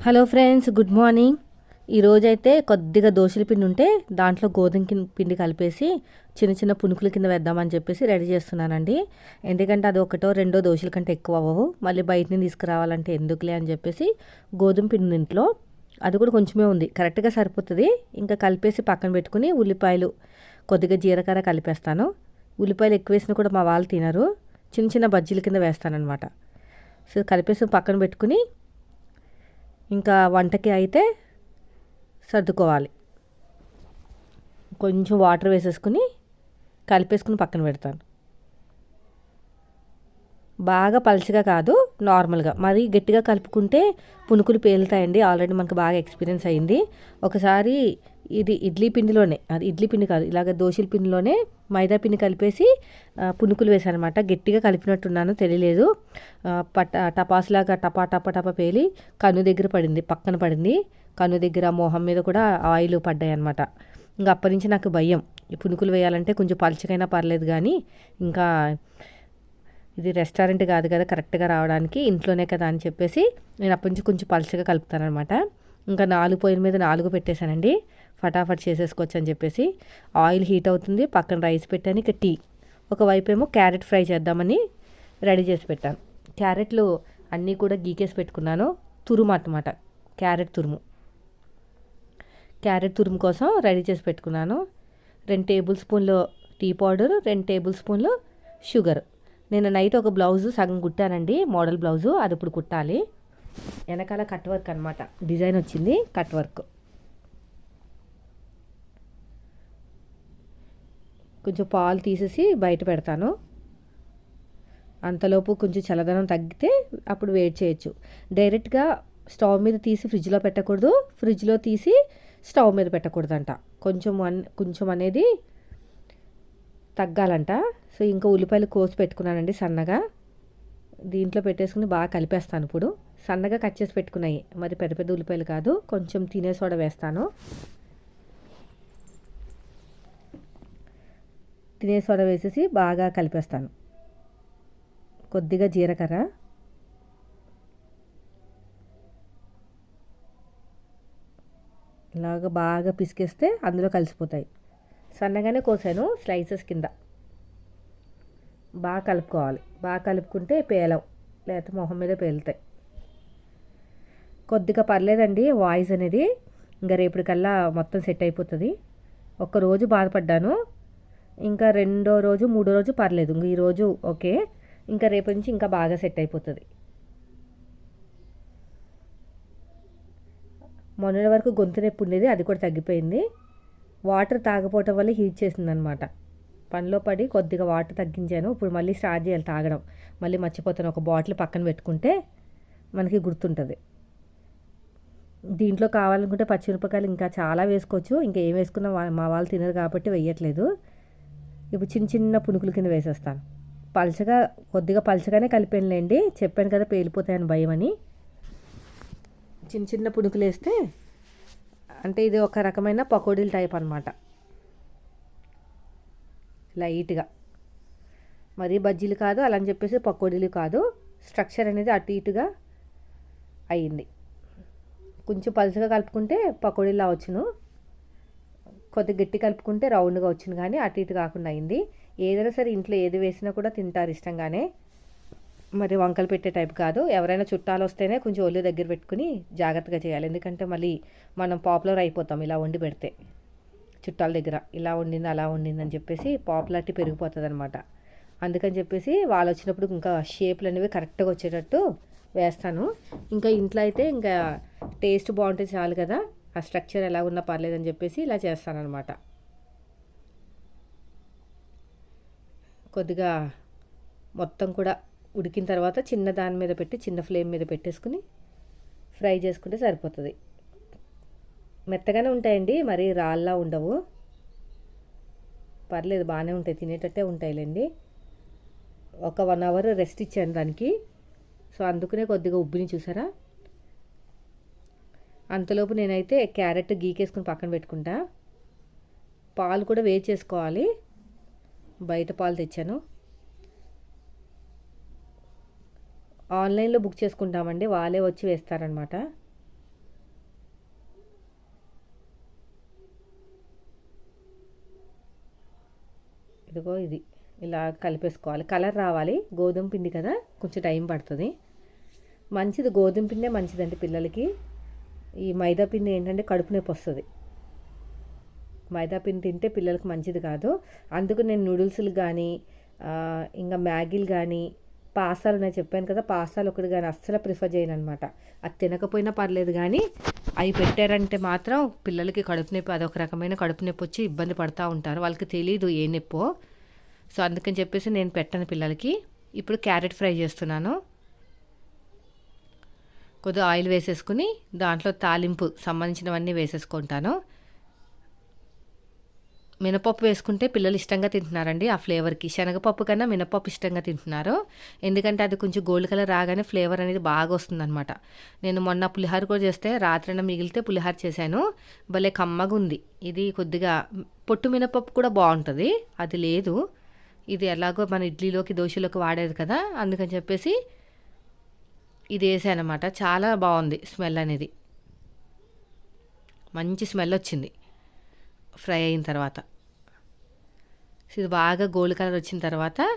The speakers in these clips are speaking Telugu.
హలో ఫ్రెండ్స్ గుడ్ మార్నింగ్ ఈరోజైతే కొద్దిగా దోశల పిండి ఉంటే దాంట్లో గోధుమ పిండి కలిపేసి చిన్న చిన్న పునుకుల కింద వేద్దామని చెప్పేసి రెడీ చేస్తున్నానండి. ఎందుకంటే అది ఒకటో రెండో దోశల కంటే ఎక్కువ అవ్వవు. మళ్ళీ బయట నుంచి తీసుకురావాలంటే ఎందుకులే అని చెప్పేసి గోధుమ పిండి ఇంట్లో. అది కూడా కొంచెమే ఉంది. కరెక్ట్గా సరిపోతుంది. ఇంకా కలిపేసి పక్కన పెట్టుకుని ఉల్లిపాయలు కొద్దిగా జీలకర్ర కలిపేస్తాను. ఉల్లిపాయలు ఎక్కువ వేసినా కూడా మా వాళ్ళు తినరు. చిన్న చిన్న బజ్జీల కింద వేస్తానన్నమాట. సో కలిపేసి పక్కన పెట్టుకుని ఇంకా వంటకి అయితే సర్దుకోవాలి. కొంచెం వాటర్ వేసేసుకుని కలిపేసుకుని పక్కన పెడతాను. బాగా పలుచగా కాదు నార్మల్గా. మరి గట్టిగా కలుపుకుంటే పునుకులు పేలుతాయండి. ఆల్రెడీ మనకు బాగా ఎక్స్పీరియన్స్ అయింది. ఒకసారి ఇది ఇడ్లీ పిండిలోనే. అది ఇడ్లీ పిండి కాదు ఇలాగ దోశల పిండిలోనే మైదా పిండి కలిపేసి పునుకులు పునుకులు అనమాట గట్టిగా కలిపినట్టున్నాను తెలియలేదు. పట టపాసులాగా టపా టపా టపా పేలి కన్ను దగ్గర పడింది పక్కన పడింది. కన్ను దగ్గర మొహం మీద కూడా ఆయిల్ పడ్డాయి అనమాట ఇంకా అప్పటి నుంచి నాకు భయం. ఈ పునుకులు వేయాలంటే కొంచెం పలుచకైనా పర్లేదు కానీ ఇంకా ఇది రెస్టారెంట్ కాదు కదా కరెక్ట్గా రావడానికి ఇంట్లోనే కదా అని చెప్పేసి నేను అప్పటి నుంచి కొంచెం పలుచగా అనమాట ఇంకా నాలుగు పొయ్యి మీద నాలుగు పెట్టేశానండి. ఫటాఫట్ చేసేసుకోవచ్చు అని చెప్పేసి ఆయిల్ హీట్ అవుతుంది. పక్కన రైస్ పెట్టాను. ఇక టీ. ఒకవైపు ఏమో క్యారెట్ ఫ్రై చేద్దామని రెడీ చేసి పెట్టాను. క్యారెట్లు అన్నీ కూడా గీకేసి పెట్టుకున్నాను. తురుము అన్నమాట. క్యారెట్ తురుము. క్యారెట్ తురుము కోసం రెడీ చేసి పెట్టుకున్నాను. రెండు టేబుల్ స్పూన్లు టీ పౌడర్ రెండు టేబుల్ స్పూన్లు షుగర్. నేను నైట్ ఒక బ్లౌజు సగం కుట్టానండి. Model blouse. అది ఇప్పుడు కుట్టాలి. వెనకాల కట్ వర్క్ అనమాట డిజైన్ వచ్చింది కట్ వర్క్. కొంచెం పాలు తీసేసి బయట పెడతాను. అంతలోపు కొంచెం చల్లదనం తగ్గితే అప్పుడు వేడి చేయొచ్చు. డైరెక్ట్గా స్టవ్ మీద తీసి ఫ్రిడ్జ్లో పెట్టకూడదు. ఫ్రిడ్జ్లో తీసి స్టవ్ మీద పెట్టకూడదంట. కొంచెం అన్ కొంచెం అనేది తగ్గాలంట. సో ఇంకా ఉల్లిపాయలు కోసి పెట్టుకున్నానండి సన్నగా. దీంట్లో పెట్టేసుకుని బాగా కలిపేస్తాను ఇప్పుడు. సన్నగా కట్ చేసి పెట్టుకున్నాయి. మరి పెద్ద పెద్ద ఉల్లిపాయలు కాదు. కొంచెం తినే సోడా వేస్తాను. తినే సోడా వేసేసి బాగా కలిపేస్తాను. కొద్దిగా జీలకర్ర. ఇలాగ బాగా పిసికేస్తే అందులో కలిసిపోతాయి. సన్నగానే కోసాను స్లైసెస్ కింద. బాగా కలుపుకోవాలి. బాగా కలుపుకుంటే పేలవు లేకపోతే మొహం మీద పేలుతాయి. కొద్దిగా పర్లేదండి వాయిస్ అనేది. ఇంకా రేపటికల్లా మొత్తం సెట్ అయిపోతుంది. ఒక్కరోజు బాధపడ్డాను. ఇంకా రెండో రోజు మూడో రోజు పర్లేదు. ఇంక ఈరోజు ఓకే. ఇంకా రేపటి నుంచి ఇంకా బాగా సెట్ అయిపోతుంది. మొన్నటి వరకు గొంతు నొప్పి ఉండేది అది కూడా తగ్గిపోయింది. వాటర్ తాగపోవటం వల్ల హీట్ చేసిందనమాట పనిలో పడి కొద్దిగా వాటర్ తగ్గించాను. ఇప్పుడు మళ్ళీ స్టార్ట్ చేయాలి తాగడం. మళ్ళీ మర్చిపోతాను. ఒక బాటిల్ పక్కన పెట్టుకుంటే మనకి గుర్తుంటుంది. దీంట్లో కావాలనుకుంటే పచ్చిమిరపకాయలు ఇంకా చాలా వేసుకోవచ్చు. ఇంకా ఏం వేసుకున్నా మా వాళ్ళు తినరు కాబట్టి వేయట్లేదు. ఇప్పుడు చిన్న చిన్న పునుకుల కింద వేసేస్తాను. పలచగా కొద్దిగా పలచగానే కలిపానులేండి. చెప్పాను కదా పేలిపోతాయని భయం అని. చిన్న చిన్న పునుకులు వేస్తే అంటే ఇది ఒక రకమైన పకోడీల టైప్ అనమాట లైట్గా. మరీ బజ్జీలు కాదు అలా అని చెప్పేసి పకోడీలు కాదు. స్ట్రక్చర్ అనేది అటు ఇటుగా అయ్యింది కొంచెం పలుచగా కలుపుకుంటే పకోడీలా వచ్చును. కొద్ది గట్టి కలుపుకుంటే రౌండ్గా వచ్చింది కానీ అటు ఇటు కాకుండా అయింది. ఏదైనా సరే ఇంట్లో ఏది వేసినా కూడా తింటారు ఇష్టంగానే. మరి వంకలు పెట్టే టైప్ కాదు. ఎవరైనా చుట్టాలు వస్తేనే కొంచెం ఒళ్ళు దగ్గర పెట్టుకుని జాగ్రత్తగా చేయాలి. ఎందుకంటే మళ్ళీ మనం పాపులర్ అయిపోతాం ఇలా వండి పెడితే. చుట్టాల దగ్గర ఇలా వండింది అలా వండింది అని చెప్పేసి పాపులారిటీ పెరిగిపోతుంది అనమాట అందుకని చెప్పేసి వాళ్ళు వచ్చినప్పుడు ఇంకా షేప్లు అనేవి కరెక్ట్గా వచ్చేటట్టు వేస్తాను. ఇంకా ఇంట్లో అయితే ఇంకా టేస్ట్ బాగుంటే చాలు కదా ఆ స్ట్రక్చర్ ఎలా ఉన్నా పర్లేదని చెప్పేసి ఇలా చేస్తానన్నమాట. కొద్దిగా మొత్తం కూడా ఉడికిన తర్వాత చిన్న దాని మీద పెట్టి చిన్న ఫ్లేమ్ మీద పెట్టేసుకుని ఫ్రై చేసుకుంటే సరిపోతుంది. మెత్తగానే ఉంటాయండి మరి రాళ్ళలా ఉండవు. పర్లేదు బాగానే ఉంటాయి తినేటట్టే ఉంటాయిలేండి. ఒక వన్ అవర్ రెస్ట్ ఇచ్చాను దానికి. సో అందుకనే కొద్దిగా ఉబ్బిని చూసారా? అంతలోపు నేనైతే క్యారెట్ గీకేసుకుని పక్కన పెట్టుకుంటా. పాలు కూడా వేడి చేసుకోవాలి బయట పాలు తెచ్చాను. ఆన్లైన్లో బుక్ చేసుకుంటామండి వాళ్ళే వచ్చి వేస్తారనమాట ఇదిగో ఇది. ఇలా కలిపేసుకోవాలి. కలర్ రావాలి. గోధుమ పిండి కదా కొంచెం టైం పడుతుంది. మంచిది గోధుమ పిండే మంచిదండి పిల్లలకి. ఈ మైదా పిండి ఏంటంటే కడుపు నొప్పి వస్తుంది. మైదా పిండి తింటే పిల్లలకి మంచిది కాదు. అందుకు నేను నూడిల్స్లు కానీ ఇంకా మ్యాగీలు కానీ పాస్తాలు నేను చెప్పాను కదా పాస్తాలు ఒకటి కానీ అస్సలు ప్రిఫర్ చేయను అనమాట అది తినకపోయినా పర్లేదు కానీ అవి పెట్టారంటే మాత్రం పిల్లలకి కడుపు నొప్పి అదొక రకమైన కడుపు నొప్పి వచ్చి ఇబ్బంది పడుతూ ఉంటారు. వాళ్ళకి తెలియదు ఏ నొప్పో. సో అందుకని చెప్పేసి నేను పెట్టను పిల్లలకి. ఇప్పుడు క్యారెట్ ఫ్రై చేస్తున్నాను. కొద్దిగా ఆయిల్ వేసేసుకుని దాంట్లో తాలింపు సంబంధించినవన్నీ వేసేసుకుంటాను. మినపప్పు వేసుకుంటే పిల్లలు ఇష్టంగా తింటున్నారండి. ఆ ఫ్లేవర్కి శనగపప్పు కన్నా మినపప్పు ఇష్టంగా తింటున్నారు. ఎందుకంటే అది కొంచెం గోల్డ్ కలర్ రాగానే ఫ్లేవర్ అనేది బాగా వస్తుందన్నమాట. నేను మొన్న పులిహార కూడా చేస్తే రాత్రిన మిగిలితే పులిహార చేశాను. భలే కమ్మగా ఉంది. ఇది కొద్దిగా పొట్టు మినపప్పు కూడా బాగుంటుంది. అది లేదు. ఇది ఎలాగో మన ఇడ్లీలోకి దోశలోకి వాడేది కదా. అందుకని చెప్పేసి ఇది వేసానమాట చాలా బాగుంది స్మెల్ అనేది. మంచి స్మెల్ వచ్చింది. ఫ్రై అయిన తర్వాత. ఇది బాగా గోల్డ్ కలర్ వచ్చిన తర్వాత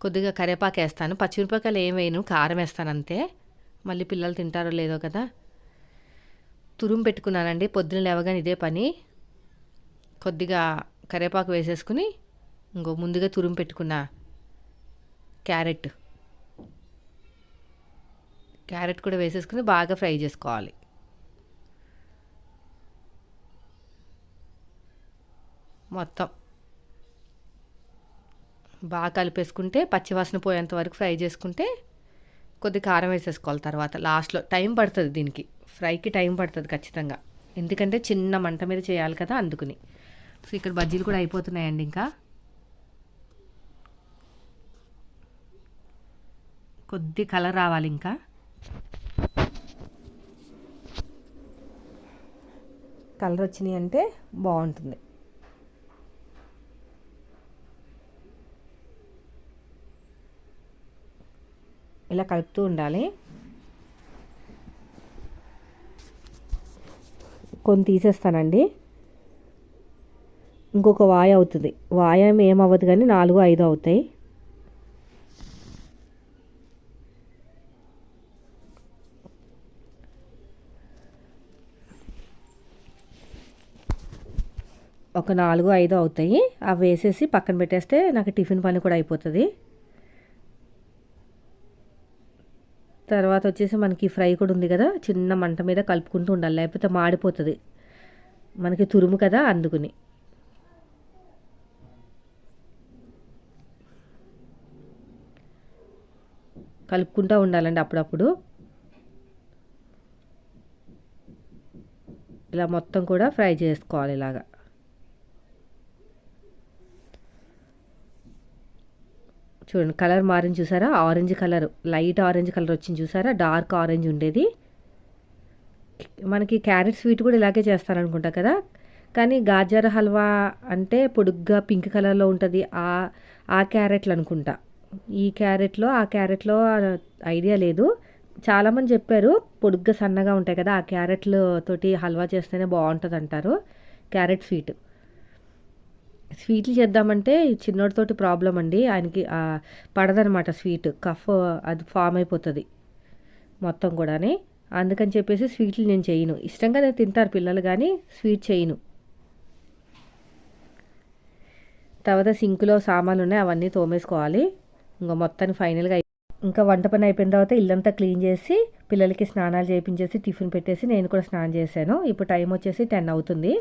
కొద్దిగా కరివేపాకు వేస్తాను. పచ్చిమిరపకాయలు ఏం వేయను కారం వేస్తాను అంతే. మళ్ళీ పిల్లలు తింటారో లేదో కదా. తురుము పెట్టుకున్నానండి. పొద్దున లేవగానే ఇదే పని. కొద్దిగా కరివేపాకు వేసేసుకుని ఇంకో ముందుగా తురుము పెట్టుకున్న క్యారెట్. క్యారెట్ కూడా వేసేసుకుని బాగా ఫ్రై చేసుకోవాలి. మొత్తం. బాగా కలిపేసుకుంటే పచ్చివాసన పోయేంత వరకు ఫ్రై చేసుకుంటే కొద్ది కారం వేసేసుకోవాలి తర్వాత. లాస్ట్లో టైం పడుతుంది దీనికి. ఫ్రైకి టైం పడుతుంది ఖచ్చితంగా. ఎందుకంటే చిన్న మంట మీద చేయాలి కదా అందుకుని. సో ఇక్కడ బజ్జీలు కూడా అయిపోతున్నాయండి ఇంకా. కొద్ది కలర్ రావాలి ఇంకా. కలర్ వచ్చినాయి అంటే బాగుంటుంది. ఇలా కలుపుతూ ఉండాలి. కొన్ని తీసేస్తానండి. ఇంకొక వాయ అవుతుంది. వాయ ఏమవ్వదు కానీ నాలుగు ఐదు అవుతాయి. ఒక నాలుగు ఐదు అవుతాయి. అవి వేసేసి పక్కన పెట్టేస్తే నాకు టిఫిన్ పని కూడా అయిపోతుంది. తర్వాత వచ్చేసి మనకి ఫ్రై కూడా ఉంది కదా చిన్న మంట మీద కలుపుకుంటూ ఉండాలి లేకపోతే మాడిపోతుంది. మనకి తురుము కదా అందుకుని. కలుపుకుంటూ ఉండాలండి అప్పుడప్పుడు. ఇలా మొత్తం కూడా ఫ్రై చేసుకోవాలి ఇలాగా. చూడండి కలర్ మారింది చూసారా? Orange colour light orange colour వచ్చింది చూసారా? డార్క్ ఆరెంజ్ ఉండేది. మనకి క్యారెట్ స్వీట్ కూడా ఇలాగే చేస్తారనుకుంటా కదా? కానీ గాజర్ హల్వా అంటే పొడుగ్గా పింక్ కలర్లో ఉంటుంది. ఆ ఆ క్యారెట్లు అనుకుంటా. ఈ క్యారెట్లో ఆ క్యారెట్లో ఐడియా లేదు. చాలామంది చెప్పారు పొడుగ్గా సన్నగా ఉంటాయి కదా ఆ క్యారెట్లు తోటి హల్వా చేస్తేనే బాగుంటుంది అంటారు క్యారెట్ స్వీట్. స్వీట్లు చేద్దామంటే చిన్నోడితోటి ప్రాబ్లం అండి. ఆయనకి పడదనమాట స్వీట్. కఫ్ అది ఫామ్ అయిపోతుంది మొత్తం కూడాని. అందుకని చెప్పేసి స్వీట్లు నేను చేయను. ఇష్టంగా నేను తింటారు పిల్లలు కానీ స్వీట్ చేయను. తర్వాత సింకులో సామాన్లు ఉన్నాయి అవన్నీ తోమేసుకోవాలి. ఇంకా మొత్తాన్ని ఫైనల్గా ఇంకా వంట పని అయిపోయిన తర్వాత ఇల్లంతా క్లీన్ చేసి పిల్లలకి స్నానాలు చేయించేసి టిఫిన్ పెట్టేసి నేను కూడా స్నానం చేశాను. ఇప్పుడు టైం వచ్చేసి టెన్ అవుతుంది.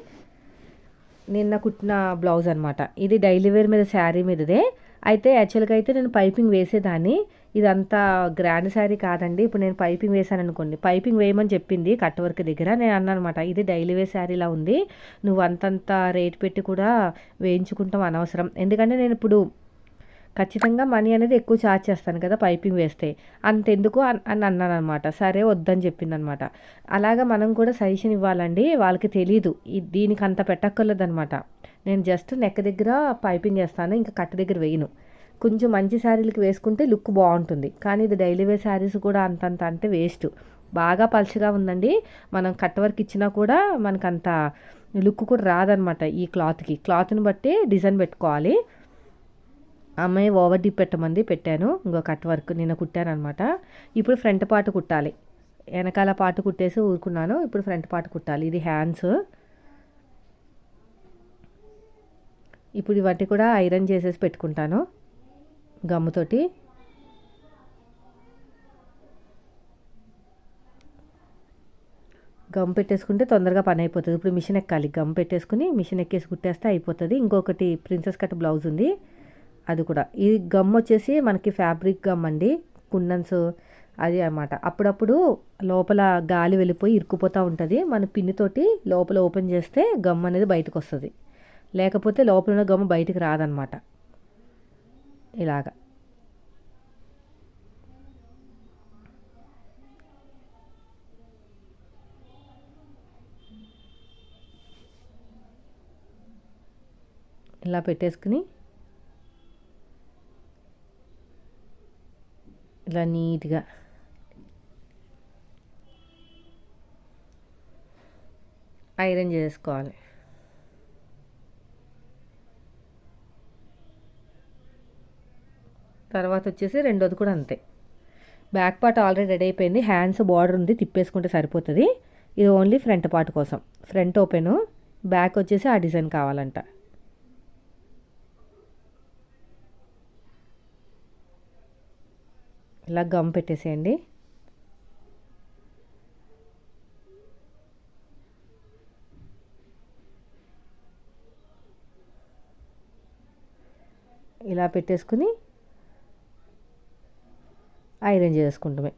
నిన్న కుట్టిన బ్లౌజ్ అనమాట ఇది డైలీ వేర్ మీద శారీ మీదదే. అయితే యాక్చువల్గా అయితే నేను పైపింగ్ వేసేదాన్ని. ఇదంతా గ్రాండ్ శారీ కాదండి. ఇప్పుడు నేను పైపింగ్ వేసాను అనుకోండి. పైపింగ్ వేయమని చెప్పింది కట్ వర్క్ దగ్గర. నేను అన్నాను అనమాట ఇది డైలీ వేర్ శారీలా ఉంది. నువ్వు అంతంత రేట్ పెట్టి కూడా వేయించుకుంటాం అనవసరం. ఎందుకంటే నేను ఇప్పుడు ఖచ్చితంగా మనీ అనేది ఎక్కువ ఛార్జ్ చేస్తాను కదా పైపింగ్ వేస్తే. అంతెందుకు అని అన్నాను అనమాట సరే వద్దని చెప్పింది అనమాట అలాగా మనం కూడా సజెషన్ ఇవ్వాలండి. వాళ్ళకి తెలీదు. దీనికి అంత పెట్టక్కర్లేదు అనమాట నేను జస్ట్ నెక్ దగ్గర పైపింగ్ వేస్తాను ఇంకా కట్ దగ్గర వేయను. కొంచెం మంచి శారీలకి వేసుకుంటే లుక్ బాగుంటుంది. కానీ ఇది డైలీ వేర్ శారీస్ కూడా అంతంత అంటే వేస్ట్. బాగా పలుచగా ఉందండి. మనం కట్ వర్క్ ఇచ్చినా కూడా మనకు అంత లుక్ కూడా రాదనమాట ఈ క్లాత్కి. క్లాత్ని బట్టి డిజైన్ పెట్టుకోవాలి. అమ్మాయి ఓవర్ డీప్ పెట్టమంది పెట్టాను. ఇంకో కట్ వర్క్ నిన్న కుట్టాను అనమాట ఇప్పుడు ఫ్రంట్ పార్ట్ కుట్టాలి. వెనకాల పార్ట్ కుట్టేసి ఊరుకున్నాను. ఇప్పుడు ఫ్రంట్ పార్ట్ కుట్టాలి. ఇది హ్యాండ్స్. ఇప్పుడు ఇవన్నీ కూడా ఐరన్ చేసేసి పెట్టుకుంటాను. గమ్ముతోటి. గమ్ పెట్టేసుకుంటే తొందరగా పని అయిపోతుంది. ఇప్పుడు మిషన్ ఎక్కాలి. గమ్ పెట్టేసుకుని మిషన్ ఎక్కేసి కుట్టేస్తే అయిపోతుంది. ఇంకొకటి ప్రిన్సెస్ కట్ బ్లౌజ్ ఉంది. అది కూడా. ఈ గమ్ వచ్చేసి మనకి ఫ్యాబ్రిక్ గమ్ అండి. కుండన్స్ అది అనమాట అప్పుడప్పుడు లోపల గాలి వెళ్ళిపోయి ఇరుక్కుపోతూ ఉంటుంది. మన పిన్నితోటి లోపల ఓపెన్ చేస్తే గమ్ అనేది బయటకు వస్తుంది. లేకపోతే లోపల ఉన్న గమ్ బయటికి రాదనమాట ఇలాగా. ఇలా పెట్టేసుకుని ఇలా నీట్గా. ఐరన్ చేసుకోవాలి. తర్వాత వచ్చేసి రెండోది కూడా అంతే. బ్యాక్ పార్ట్ ఆల్రెడీ రెడీ అయిపోయింది. హ్యాండ్స్ బార్డర్ ఉంది. తిప్పేసుకుంటే సరిపోతుంది. ఇది ఓన్లీ ఫ్రంట్ పార్ట్ కోసం. Front open. బ్యాక్ వచ్చేసి ఆ డిజైన్ కావాలంట. ఇలా గమ్ పెట్టేసేయండి. ఇలా పెట్టేసుకుని ఐరన్ చేసుకుంటామే.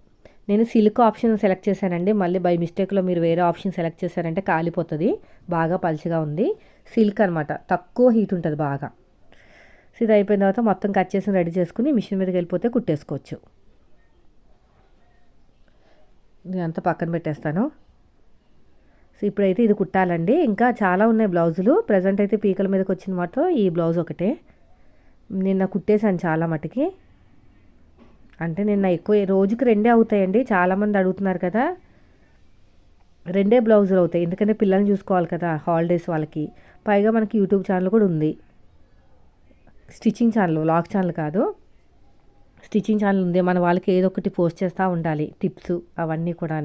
నేను సిల్క్ ఆప్షన్ సెలెక్ట్ చేశానండి. మళ్ళీ బై మిస్టేక్లో మీరు వేరే ఆప్షన్ సెలెక్ట్ చేశారంటే కాలిపోతుంది. బాగా పలుచగా ఉంది. సిల్క్ అనమాట తక్కువ హీట్ ఉంటుంది బాగా. సో ఇది అయిపోయిన తర్వాత మొత్తం కట్ చేసి రెడీ చేసుకుని మిషన్ మీదకి వెళ్ళిపోతే కుట్టేసుకోవచ్చు. ఇదంతా పక్కన పెట్టేస్తాను. సో ఇప్పుడైతే ఇది కుట్టాలండి. ఇంకా చాలా ఉన్నాయి బ్లౌజులు. ప్రజెంట్ అయితే పీకల మీదకి వచ్చిన మాత్రం ఈ బ్లౌజ్ ఒకటే. నిన్న కుట్టేశాను చాలా మటుకి. అంటే నిన్న ఎక్కువ రోజుకి రెండే అవుతాయండి. చాలామంది అడుగుతున్నారు కదా. రెండే బ్లౌజులు అవుతాయి. ఎందుకంటే పిల్లల్ని చూసుకోవాలి కదా హాలిడేస్ వాళ్ళకి. పైగా మనకి యూట్యూబ్ ఛానల్ కూడా ఉంది. స్టిచ్చింగ్ ఛానల్ లాక్ ఛానల్ కాదు. స్టిచ్చింగ్ ఛానల్ ఉంది. మన వాళ్ళకి ఏదో ఒకటి పోస్ట్ చేస్తూ ఉండాలి. టిప్స్ అవన్నీ కూడా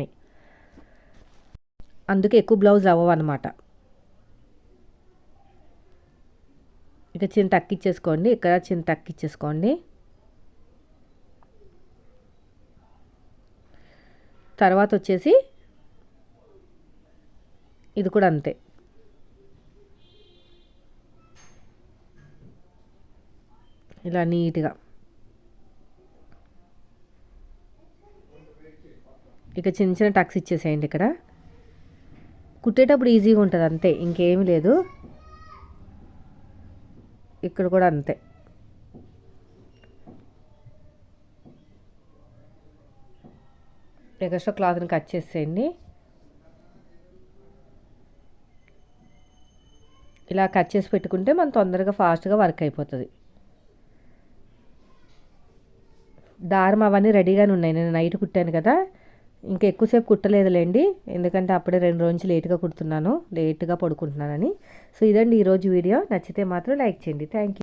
అందుకే ఎక్కువ బ్లౌజ్ అవ్వవు అనమాట ఇక చిన్న తక్కిచ్చేసుకోండి ఇక్కడ చిన్న తక్కిచ్చేసుకోండి తర్వాత వచ్చేసి ఇది కూడా అంతే. ఇలా నీట్గా. ఇక చిన్న చిన్న టక్స్ ఇచ్చేసేయండి ఇక్కడ. కుట్టేటప్పుడు ఈజీగా ఉంటుంది అంతే. ఇంకేమీ లేదు. ఇక్కడ కూడా అంతే. ఎక్స్ట్రా క్లాత్ని కట్ చేసేయండి. ఇలా కట్ చేసి పెట్టుకుంటే మనం తొందరగా ఫాస్ట్గా వర్క్ అయిపోతుంది. దారం అవన్నీ రెడీగానే ఉన్నాయి. నేను నైట్ కుట్టాను కదా. ఇంకా ఎక్కువసేపు కుట్టలేదులేండి. ఎందుకంటే అప్పుడే రెండు రోజులు లేట్గా కుడుతున్నాను. లేట్గా పడుకుంటున్నానని. సో ఇదండి ఈరోజు వీడియో. నచ్చితే మాత్రం లైక్ చేయండి. Thank you